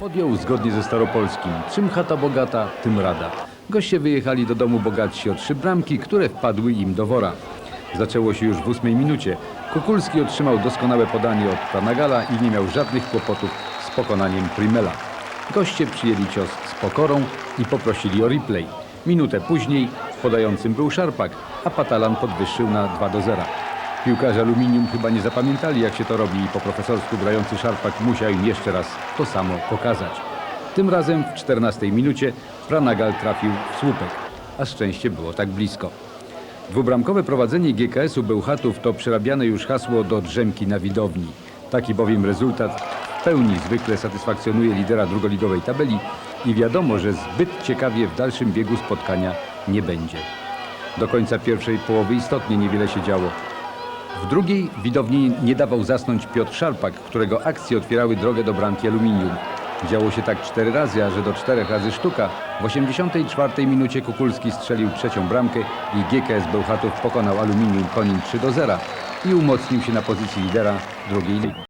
Podjął zgodnie ze Staropolskim. Czym chata bogata, tym rada. Goście wyjechali do domu bogatsi o trzy bramki, które wpadły im do wora. Zaczęło się już w ósmej minucie. Kukulski otrzymał doskonałe podanie od Pranagala i nie miał żadnych kłopotów z pokonaniem Primela. Goście przyjęli cios z pokorą i poprosili o replay. Minutę później podającym był Szarpak, a Patalan podwyższył na 2 do 0. Piłkarze Aluminium chyba nie zapamiętali jak się to robi i po profesorsku grający Szarpak musiał im jeszcze raz to samo pokazać. Tym razem w 14 minucie Pranagal trafił w słupek, a szczęście było tak blisko. Dwubramkowe prowadzenie GKS-u Bełchatów to przerabiane już hasło do drzemki na widowni. Taki bowiem rezultat w pełni zwykle satysfakcjonuje lidera drugoligowej tabeli i wiadomo, że zbyt ciekawie w dalszym biegu spotkania nie będzie. Do końca pierwszej połowy istotnie niewiele się działo. W drugiej widowni nie dawał zasnąć Piotr Szarpak, którego akcje otwierały drogę do bramki aluminium. Działo się tak cztery razy, a że do czterech razy sztuka. W 84 minucie Kukulski strzelił trzecią bramkę i GKS Bełchatów pokonał aluminium Konin 3 do 0 i umocnił się na pozycji lidera drugiej ligi.